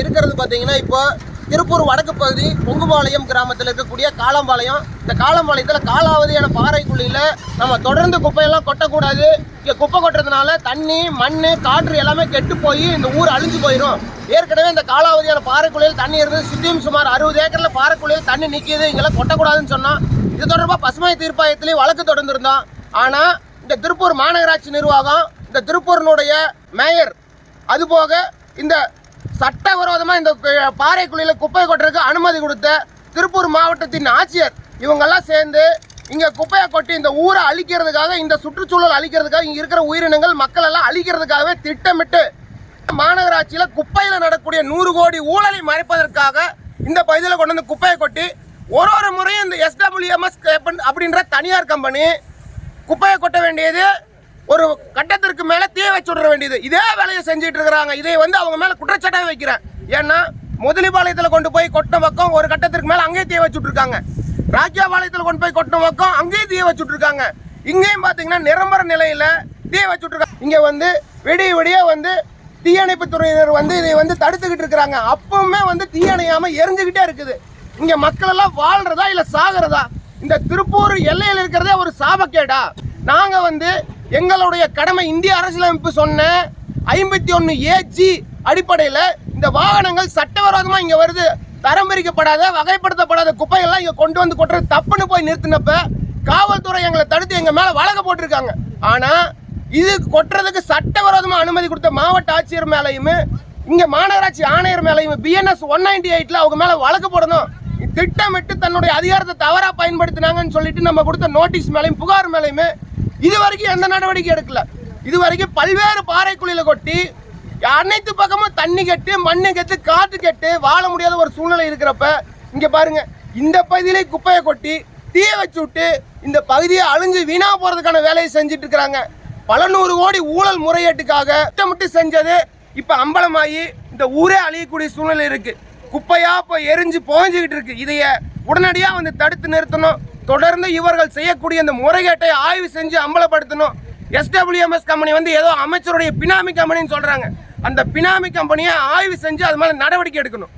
இருக்கிறது பார்த்தீங்கன்னா இப்போ திருப்பூர் வடக்கு பகுதி பொங்குபாளையம் கிராமத்தில் இருக்கக்கூடிய காலம்பாளையம். இந்த காலம்பாளையத்தில் காலாவதியான பாறைக்குள்ளியில் நம்ம தொடர்ந்து குப்பையெல்லாம் கொட்டக்கூடாது. இங்கே குப்பை கொட்டுறதுனால தண்ணி மண் காற்று எல்லாமே கெட்டு போய் இந்த ஊர் அழிஞ்சு போயிடும் ஏற்கனவே இந்த காலாவதியான பாறைக்குழியில் தண்ணி இருந்து சுற்றியும் சுமார் அறுபது ஏக்கரில் பாறைக்குழியில் தண்ணி நிற்கிது இங்கெல்லாம் கொட்டக்கூடாதுன்னு சொன்னால் இது தொடர்பாக பசுமை தீர்ப்பாயத்திலேயே வழக்கு தொடர்ந்துருந்தோம் ஆனால் இந்த திருப்பூர் மாநகராட்சி நிர்வாகம் இந்த திருப்பூரினுடைய மேயர் அதுபோக இந்த சட்டவிரோதமாக இந்த கு- பாறைக்குழியில் குப்பை கொட்டுறதுக்கு அனுமதி கொடுத்த திருப்பூர் மாவட்டத்தின் ஆட்சியர். இவங்கெல்லாம் சேர்ந்து இங்கே குப்பையை கொட்டி இந்த ஊரை அழிக்கிறதுக்காக இந்த சுற்றுச்சூழல் அழிக்கிறதுக்காக இங்கே இருக்கிற உயிரினங்கள் மக்கள் எல்லாம் அழிக்கிறதுக்காகவே திட்டமிட்டு மாநகராட்சியில் குப்பையில் நடக்கக்கூடிய நூறு கோடி ஊழலை மறைப்பதற்காக இந்த பகுதியில் கொண்டு வந்து குப்பையை கொட்டி ஒரு ஒரு முறையும் இந்த எஸ்டபிள்யூஎம்எஸ் அப்படின்ற தனியார் கம்பெனி குப்பையை கொட்ட வேண்டியது ஒரு கட்டத்திற்கு மேலே தீ வச்சு விட வேண்டியது. இதே வேலையை செஞ்சுட்டு இருக்கிறாங்க. இதை வந்து அவங்க மேலே குற்றச்சாட்டாக வைக்கிறேன். ஏன்னா முதலிபாளையத்தில் கொண்டு போய் கொட்ட பக்கம் ஒரு கட்டத்திற்கு மேலே அங்கேயே தீ வச்சுட்டு இருக்காங்க கொண்டு போய் கொட்ட பக்கம் அங்கேயும் தீ வச்சுட்டு இருக்காங்க இங்கேயும் பார்த்தீங்கன்னா நிரம்பர நிலையில் தீ வச்சுட்டு இருக்காங்க இங்கே வந்து விடிய விடிய வந்து தீயணைப்பு துறையினர் வந்து இதை வந்து தடுத்துக்கிட்டு இருக்கிறாங்க. அப்பவுமே வந்து தீயணையாமல் எரிஞ்சுக்கிட்டே இருக்குது. இங்கே மக்கள் எல்லாம் வாழ்றதா சாகிறதா? இந்த திருப்பூர் எல்லையில் இருக்கிறதே ஒரு சாபக்கேடா. நாங்கள் வந்து எங்களுடைய கடமை இந்திய அரசியலமைப்பு சொன்ன ஐம்பத்தி ஒன்று ஏஜி அடிப்படையில் இந்த வாகனங்கள் சட்டவிரோதமாக இங்கே வருது. தரம் பிரிக்கப்படாத வகைப்படுத்தப்படாத குப்பையெல்லாம் இங்கே கொண்டு வந்து கொட்டுறது தப்புன்னு போய் நிறுத்தினப்ப காவல்துறை எங்களை தடுத்து எங்கள் மேலே வழக்கு போட்டிருக்காங்க. ஆனால் இது கொட்டுறதுக்கு சட்டவிரோதமாக அனுமதி கொடுத்த மாவட்ட ஆட்சியர் மேலையும் இங்கே மாநகராட்சி ஆணையர் மேலையும் பிஎன்எஸ் ஒன் நைன்டி எயிட்டில் அவங்க மேலே வழக்கு போடணும். திட்டமிட்டு தன்னுடைய அதிகாரத்தை தவறாக பயன்படுத்தினாங்கன்னு சொல்லிட்டு நம்ம கொடுத்த நோட்டீஸ் மேலேயும் புகார் மேலேயுமே இது வரைக்கும் எந்த நடவடிக்கை எடுக்கல. இது வரைக்கும் பல்வேறு பாறைக்குழியில கொட்டி அனைத்து பக்கமும் தண்ணி கெட்டு மண்ணு கெட்டு காற்று கெட்டு வாழ முடியாத ஒரு சூழ்நிலை இருக்கிறப்ப இங்க பாருங்க இந்த பகுதியிலே குப்பையை கொட்டி தீயை வச்சு விட்டு இந்த பகுதியை அழிஞ்சு வீணா போறதுக்கான வேலையை செஞ்சுட்டு இருக்கிறாங்க. பல நூறு கோடி ஊழல் முறையீட்டுக்காக திட்டமிட்டு செஞ்சது இப்ப அம்பலமாகி இந்த ஊரே அழியக்கூடிய சூழ்நிலை இருக்கு. குப்பையா இப்ப எரிஞ்சு புகஞ்சுக்கிட்டு இருக்கு. இதைய உடனடியா வந்து தடுத்து நிறுத்தணும். தொடர்ந்து இவர்கள் செய்யக்கூடிய இந்த முறைகேட்டை ஆய்வு செஞ்சு அம்பலப்படுத்தணும். எஸ்டபிள்யூஎம்எஸ் கம்பெனி வந்து ஏதோ அமைச்சருடைய பினாமி கம்பெனின்னு சொல்கிறாங்க அந்த பினாமி கம்பெனியை ஆய்வு செஞ்சு அது மேலே நடவடிக்கை எடுக்கணும்.